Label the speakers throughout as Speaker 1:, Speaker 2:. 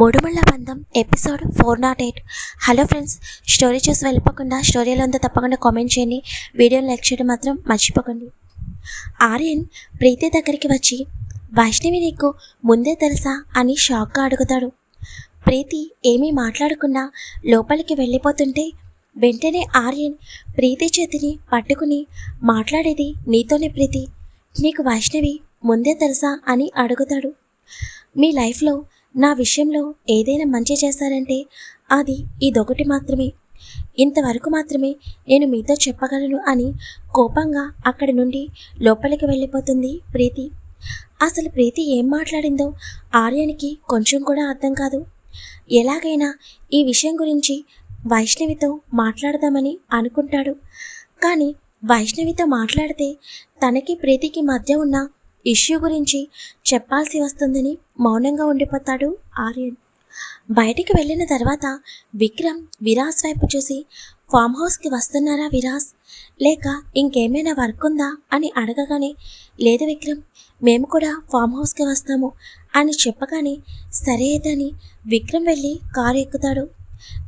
Speaker 1: మూడుమళ్ళ బంధం episode four nought eight. Hello friends story చూసి వెళ్ళిపోకుండా స్టోరీలో ఉందో తప్పకుండా కామెంట్ చేయండి. వీడియోని లైక్ చేయడం మాత్రం మర్చిపోకండి. ఆర్యన్ ప్రీతి దగ్గరికి వచ్చి వైష్ణవి నీకు ముందే తెలుసా? అని షాక్గా అడుగుతాడు. ప్రీతి ఏమీ మాట్లాడకుండా లోపలికి వెళ్ళిపోతుంటే వెంటనే ఆర్యన్ ప్రీతి చేతిని పట్టుకుని మాట్లాడేది నీతోనే ప్రీతి. నీకు వైష్ణవి ముందే తెలుసా? అని అడుగుతాడు. మీ లైఫ్లో నా విషయంలో ఏదైనా మంచి చేశారంటే అది ఇదొకటి మాత్రమే. ఇంతవరకు మాత్రమే నేను మీతో చెప్పగలను అని కోపంగా అక్కడి నుండి లోపలికి వెళ్ళిపోతుంది ప్రీతి. అసలు ప్రీతి ఏం మాట్లాడిందో ఆర్యానికి కొంచెం కూడా అర్థం కాదు. ఎలాగైనా ఈ విషయం గురించి వైష్ణవితో మాట్లాడదామని అనుకుంటాడు. కానీ వైష్ణవితో మాట్లాడితే తనకి ప్రీతికి మధ్య ఉన్న ఇష్యూ గురించి చెప్పాల్సి వస్తుందని మౌనంగా ఉండిపోతాడు ఆర్యన్. బయటికి వెళ్ళిన తర్వాత విక్రమ్ విరాస్ వైపు చూసి ఫామ్ హౌస్కి వస్తున్నారా విరాస్? లేక ఇంకేమైనా వర్క్ ఉందా? అని అడగగానే లేదు విక్రమ్ మేము కూడా ఫామ్ హౌస్కి వస్తాము అని చెప్పగానే సరే అని విక్రమ్ వెళ్ళి కారు ఎక్కుతాడు.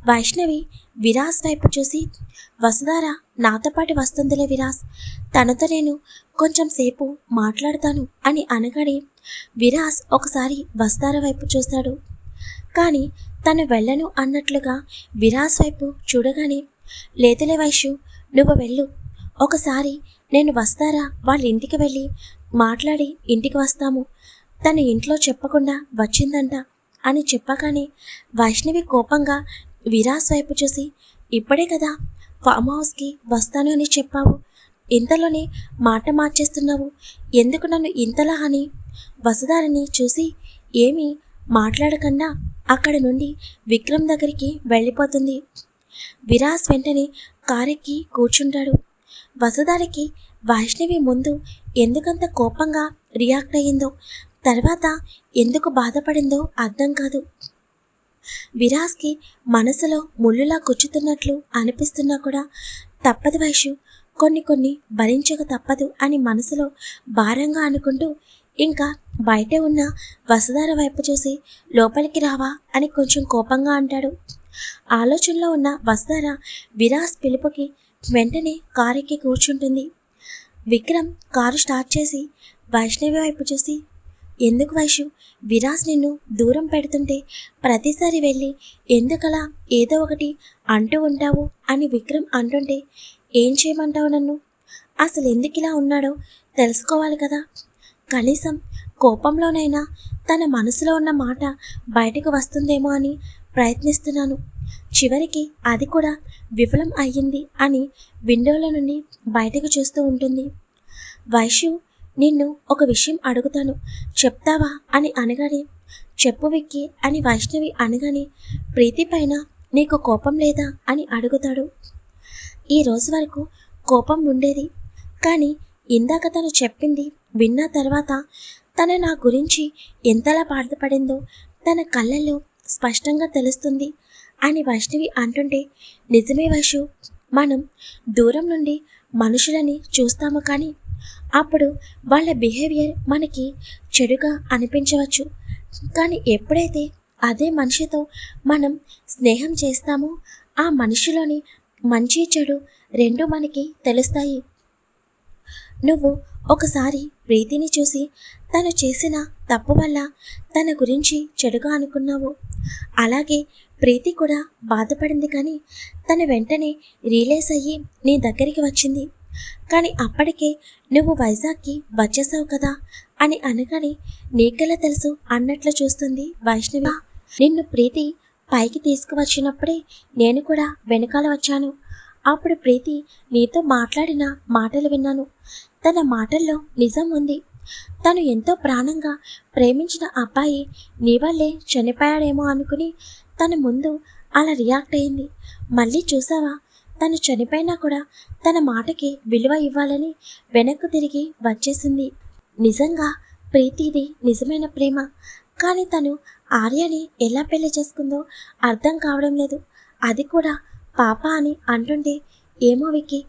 Speaker 1: వైష్ణవి విరాస్ వైపు చూసి వసుధార నాతో పాటు వస్తుందిలే విరాస్. తనతో నేను కొంచెం సేపు మాట్లాడతాను అని అనగానే విరాస్ ఒకసారి వసుధార వైపు చూస్తాడు. కానీ తను వెళ్ళను అన్నట్లుగా విరాస్ వైపు చూడగానే లేదులే వైషు నువ్వు వెళ్ళు. ఒకసారి నేను వస్తారా వాళ్ళ ఇంటికి వెళ్ళి మాట్లాడి ఇంటికి వస్తాము. తన ఇంట్లో చెప్పకుండా వచ్చిందంట. అని చెప్పగానే వైష్ణవి కోపంగా విరాస్ వైపు చూసి ఇప్పుడే కదా ఫామ్ హౌస్కి వస్తాను అని చెప్పావు. ఇంతలోనే మాట మార్చేస్తున్నావు. ఎందుకు నన్ను ఇంతలా అని వసదారిని చూసి ఏమీ మాట్లాడకుండా అక్కడ నుండి విక్రమ్ దగ్గరికి వెళ్ళిపోతుంది. విరాస్ వెంటనే కారెక్కి కూర్చుంటాడు. వసదారికి వైష్ణవి ముందు ఎందుకంత కోపంగా రియాక్ట్ అయ్యిందో తర్వాత ఎందుకు బాధపడిందో అర్థం కాదు. విరాస్కి మనసులో ముళ్ళులా గుచ్చుతున్నట్లు అనిపిస్తున్నా కూడా తప్పదు వయసు కొన్ని కొన్ని భరించక తప్పదు అని మనసులో భారంగా అనుకుంటూ ఇంకా బయటే ఉన్న వసుధార వైపు చూసి లోపలికి రావా అని కొంచెం కోపంగా అంటాడు. ఆలోచనలో ఉన్న వసుధార విరాస్ పిలుపుకి వెంటనే కారెక్కి కూర్చుంటుంది. విక్రమ్ కారు స్టార్ట్ చేసి వైష్ణవి వైపు చూసి ఎందుకు వైషు విరాజ్ నిన్ను దూరం పెడుతుంటే ప్రతిసారి వెళ్ళి ఎందుకలా ఏదో ఒకటి అంటూ ఉంటావు అని విక్రమ్ అంటుంటే ఏం చేయమంటావు నన్ను? అసలు ఎందుకు ఇలా ఉన్నాడో తెలుసుకోవాలి కదా. కనీసం కోపంలోనైనా తన మనసులో ఉన్న మాట బయటకు వస్తుందేమో అని ప్రయత్నిస్తున్నాను. చివరికి అది కూడా విఫలం అయ్యింది అని విండోల నుండి బయటకు చూస్తూ ఉంటుంది. వైషు నిన్ను ఒక విషయం అడుగుతాను. చెప్తావా? అని అనగానే చెప్పు విక్కి అని వైష్ణవి అనగానే ప్రీతి పైన నీకు కోపం లేదా? అని అడుగుతాడు. ఈ రోజు వరకు కోపం ఉండేది. కానీ ఇందాక తను చెప్పింది విన్న తర్వాత తన నా గురించి ఎంతలా బాధపడిందో తన కళ్ళల్లో స్పష్టంగా తెలుస్తుంది అని వైష్ణవి అంటుంటే నిజమే వైషు మనం దూరం నుండి మనుషులని చూస్తాము కానీ అప్పుడు వాళ్ళ బిహేవియర్ మనకి చెడుగా అనిపించవచ్చు. కానీ ఎప్పుడైతే అదే మనిషితో మనం స్నేహం చేస్తామో ఆ మనిషిలోని మంచి చెడు రెండు మనకి తెలుస్తాయి. నువ్వు ఒకసారి ప్రీతిని చూసి తను చేసిన తప్పు వల్ల తన గురించి చెడుగా అనుకున్నావు. అలాగే ప్రీతి కూడా బాధపడింది కానీ తను వెంటనే రియలైజ్ అయ్యి నీ దగ్గరికి వచ్చింది. కానీ అప్పటికే నువ్వు వైజాగ్కి వచ్చేసావు కదా అని అనగానే నీకెలా తెలుసు అన్నట్లు చూస్తుంది వైష్ణవి. నిన్ను ప్రీతి పైకి తీసుకువచ్చినప్పుడే నేను కూడా వెనకాల వచ్చాను. అప్పుడు ప్రీతి నీతో మాట్లాడిన మాటలు విన్నాను. తన మాటల్లో నిజం ఉంది. తను ఎంతో ప్రాణంగా ప్రేమించిన అబ్బాయి నీ వల్లే చనిపోయాడేమో అనుకుని తన ముందు అలా రియాక్ట్ అయింది. మళ్ళీ చూసావా? తను చనిపోయినా కూడా తన మాటకి విలువ ఇవ్వాలని వెనక్కు తిరిగి వచ్చేసింది. నిజంగా ప్రీతిది నిజమైన ప్రేమ. కానీ తను ఆర్యని ఎలా పెళ్ళి చేసుకుందో అర్థం కావడం లేదు. అది కూడా పాప అని అంటుంటే ఏమో వికి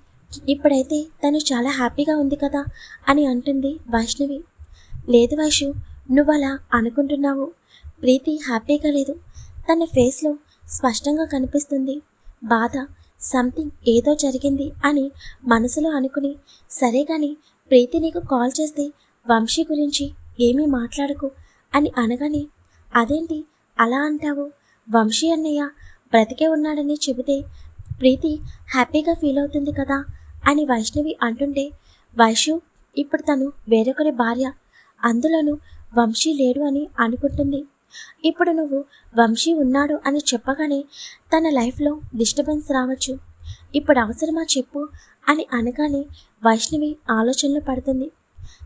Speaker 1: ఇప్పుడైతే తను చాలా హ్యాపీగా ఉంది కదా అని అంటుంది వైష్ణవి. లేదు వైషు నువ్వు అలా అనుకుంటున్నావు. ప్రీతి హ్యాపీగా లేదు. తన ఫేస్లో స్పష్టంగా కనిపిస్తుంది. బాధ సంథింగ్ ఏదో జరిగింది అని మనసులో అనుకుని సరే కానీ ప్రీతి నీకు కాల్ చేస్తే వంశీ గురించి ఏమీ మాట్లాడకు అని అనగానే అదేంటి? అలా అంటావు? వంశీ అన్నయ్య బ్రతికే ఉన్నాడని చెబితే ప్రీతి హ్యాపీగా ఫీల్ అవుతుంది కదా? అని వైష్ణవి అంటుంటే వైషు ఇప్పుడు తను వేరొకరి భార్య. అందులోనూ వంశీ లేడు అని అనుకుంటుంది. ఇప్పుడు నువ్వు వంశీ ఉన్నాడు అని చెప్పగానే తన లైఫ్లో డిస్టర్బెన్స్ రావచ్చు. ఇప్పుడు అవసరమా చెప్పు అని అనగానే వైష్ణవి ఆలోచనలు పడుతుంది.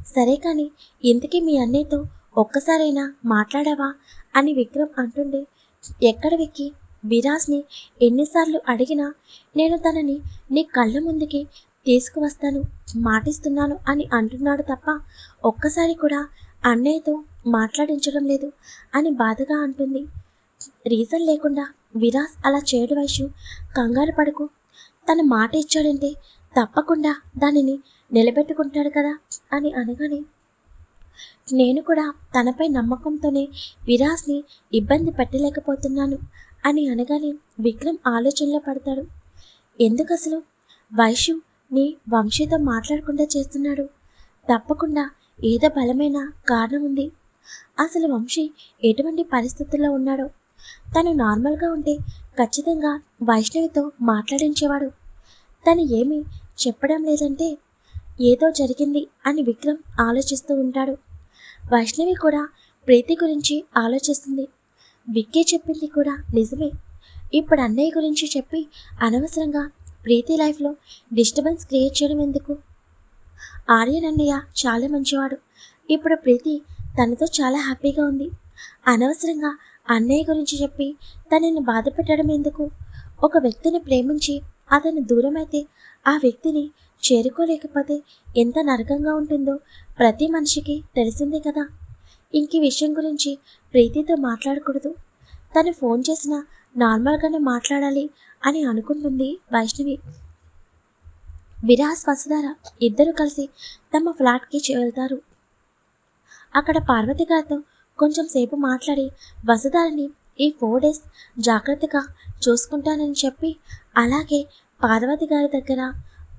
Speaker 1: సరే కానీ ఇంతకీ మీ అన్నయ్యతో ఒక్కసారైనా మాట్లాడావా అని విక్రమ్ అంటుండే ఎక్కడ వెక్కి? విరాజ్ని ఎన్నిసార్లు అడిగినా నేను తనని నీ కళ్ళ ముందుకి తీసుకువస్తాను మాటిస్తున్నాను అని అంటున్నాడు తప్ప ఒక్కసారి కూడా అన్నయ్యతో మాట్లాడించడం లేదు అని బాధగా అంటుంది. రీజన్ లేకుండా విరాస్ అలా చేయడు వైషు. కంగారు పడకు. తన మాట ఇచ్చాడంటే తప్పకుండా దానిని నిలబెట్టుకుంటాడు కదా అని అనగానే నేను కూడా తనపై నమ్మకంతోనే విరాజ్ని ఇబ్బంది పెట్టలేకపోతున్నాను అని అనగానే విక్రమ్ ఆలోచనలో పడతాడు. ఎందుకు అసలు వైషు నీ వంశీతో మాట్లాడకుండా చేస్తున్నాడు. తప్పకుండా ఏదో బలమైన కారణం ఉంది. అసలు వంశీ ఎటువంటి పరిస్థితుల్లో ఉన్నాడో? తను నార్మల్గా ఉంటే ఖచ్చితంగా వైష్ణవితో మాట్లాడించేవాడు. తను ఏమీ చెప్పడం లేదంటే ఏదో జరిగింది అని విక్రమ్ ఆలోచిస్తూ ఉంటాడు. వైష్ణవి కూడా ప్రీతి గురించి ఆలోచిస్తుంది. విక్కీ చెప్పింది కూడా నిజమే. ఇప్పుడు అన్నయ్య గురించి చెప్పి అనవసరంగా ప్రీతి లైఫ్లో డిస్టర్బెన్స్ క్రియేట్ చేయడం ఎందుకు? ఆర్యన్ అన్నయ్య చాలా మంచివాడు. ఇప్పుడు ప్రీతి తనతో చాలా హ్యాపీగా ఉంది. అనవసరంగా అన్నయ్య గురించి చెప్పి తనని బాధ పెట్టడం ఎందుకు? ఒక వ్యక్తిని ప్రేమించి అతను దూరమైతే ఆ వ్యక్తిని చేరుకోలేకపోతే ఎంత నరకంగా ఉంటుందో ప్రతి మనిషికి తెలిసిందే కదా. ఇంక విషయం గురించి ప్రీతితో మాట్లాడకూడదు. తను ఫోన్ చేసినా నార్మల్గానే మాట్లాడాలి అని అనుకుంటుంది వైష్ణవి. విరాస్ వసుధార ఇద్దరు కలిసి తమ ఫ్లాట్కి వెళ్తారు అక్కడ పార్వతి గారితో కొంచెం సేపు మాట్లాడి వసుధారిని ఈ ఫోర్ డేస్ జాగ్రత్తగా చూసుకుంటానని చెప్పి అలాగే పార్వతి గారి దగ్గర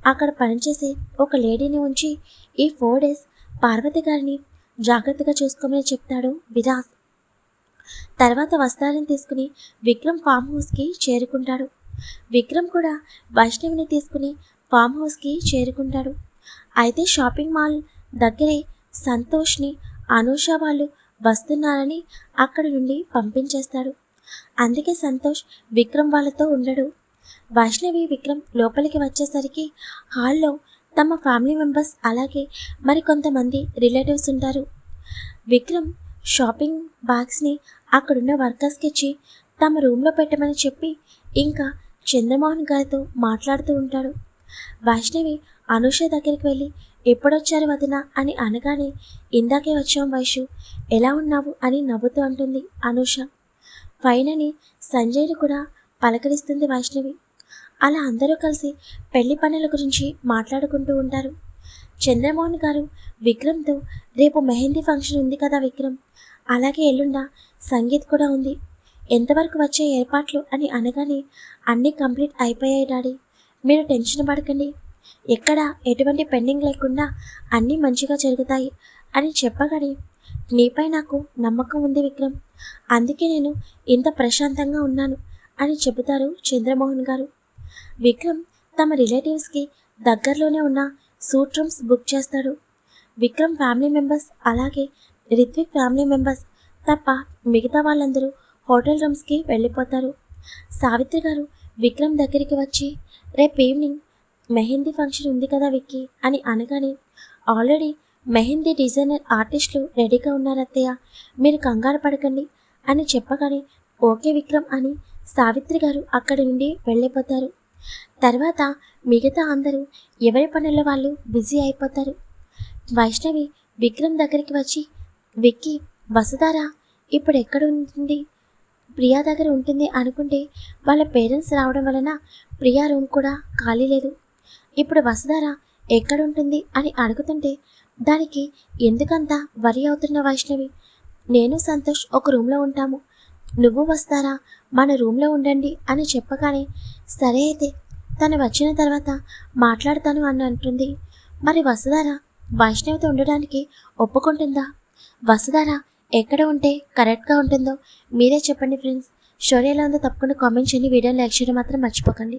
Speaker 1: అక్కడ పనిచేసే ఒక లేడీని ఉంచి ఈ ఫోర్ డేస్ పార్వతి గారిని జాగ్రత్తగా చూసుకోమని చెప్తాడు విరాస్. తర్వాత వస్త్రాలను తీసుకుని విక్రమ్ ఫామ్ హౌస్కి చేరుకుంటాడు. విక్రమ్ కూడా వైష్ణవిని తీసుకుని ఫామ్ హౌస్కి చేరుకుంటాడు. అయితే షాపింగ్ మాల్ దగ్గరే సంతోష్ని అనూష వాళ్ళు వస్తున్నారని అక్కడి నుండి పంపించేస్తాడు. అందుకే సంతోష్ విక్రమ్ వాళ్ళతో ఉండడు. వైష్ణవి విక్రమ్ లోపలికి వచ్చేసరికి హాల్లో తమ ఫ్యామిలీ మెంబర్స్ అలాగే మరికొంతమంది రిలేటివ్స్ ఉంటారు. విక్రమ్ షాపింగ్ బ్యాగ్స్ని అక్కడున్న వర్కర్స్కి ఇచ్చి తమ రూమ్లో పెట్టమని చెప్పి ఇంకా చంద్రమోహన్ గారితో మాట్లాడుతూ ఉంటాడు. వైష్ణవి అనూష దగ్గరికి వెళ్ళి ఎప్పుడొచ్చారు వదిన? అని అనగానే ఇందాకే వచ్చాం వైషు ఎలా ఉన్నావు? అని నవ్వుతూ అంటుంది అనూష. ఫైన్ అని సంజయ్ని కూడా పలకరిస్తుంది వైష్ణవి. అలా అందరూ కలిసి పెళ్ళి పనుల గురించి మాట్లాడుకుంటూ ఉంటారు. చంద్రమోహన్ గారు విక్రమ్తో రేపు మెహందీ ఫంక్షన్ ఉంది కదా విక్రమ్ అలాగే ఎల్లుండా సంగీత్ కూడా ఉంది ఎంతవరకు వచ్చే ఏర్పాట్లు? అని అనగానే అన్నీ కంప్లీట్ అయిపోయాయి డాడీ మీరు టెన్షన్ పడకండి. ఎక్కడ ఎటువంటి పెండింగ్ లేకుండా అన్నీ మంచిగా జరుగుతాయి అని చెప్పగానే నీపై నాకు నమ్మకం ఉంది విక్రమ్. అందుకే నేను ఇంత ప్రశాంతంగా ఉన్నాను అని చెబుతారు చంద్రమోహన్ గారు. విక్రమ్ తమ రిలేటివ్స్కి దగ్గరలోనే ఉన్న సూట్ రూమ్స్ బుక్ చేస్తాడు. విక్రమ్ ఫ్యామిలీ మెంబర్స్ అలాగే రిత్విక్ ఫ్యామిలీ మెంబర్స్ తప్ప మిగతా వాళ్ళందరూ హోటల్ రూమ్స్కి వెళ్ళిపోతారు. సావిత్రి గారు విక్రమ్ దగ్గరికి వచ్చి రేపు ఈవినింగ్ మెహందీ ఫంక్షన్ ఉంది కదా విక్కీ? అని అనగానే ఆల్రెడీ మెహందీ డిజైనర్ ఆర్టిస్టులు రెడీగా ఉన్నారు అత్తయ్య. మీరు కంగారు పడకండి అని చెప్పగానే ఓకే విక్రమ్ అని సావిత్రి గారు అక్కడి నుండి వెళ్ళిపోతారు. తర్వాత మిగతా అందరూ ఎవరి పనుల వాళ్ళు బిజీ అయిపోతారు. వైష్ణవి విక్రమ్ దగ్గరికి వచ్చి విక్కీ వసుధారా ఇప్పుడు ఎక్కడ ఉంటుంది? ప్రియా దగ్గర ఉంటుంది అనుకుంటే వాళ్ళ పేరెంట్స్ రావడం వలన ప్రియా రూమ్ కూడా ఖాళీ లేదు. ఇప్పుడు వసుధార ఎక్కడ ఉంటుంది అని అడుగుతుంటే దానికి ఎందుకంత వరి అవుతున్న వైష్ణవి? నేను సంతోష్ ఒక రూమ్లో ఉంటాము. నువ్వు వస్తారా? మన రూమ్లో ఉండండి అని చెప్పగానే సరే అయితే తను వచ్చిన తర్వాత మాట్లాడతాను అని అంటుంది. మరి వసుధార వైష్ణవితో ఉండడానికి ఒప్పుకుంటుందా? వసుధార ఎక్కడ ఉంటే కరెక్ట్గా ఉంటుందో మీరే చెప్పండి ఫ్రెండ్స్. స్టోరీ ఎలా ఉందో తప్పకుండా కామెంట్ చేయండి. వీడియో లైక్ చేయడం మాత్రం మర్చిపోకండి.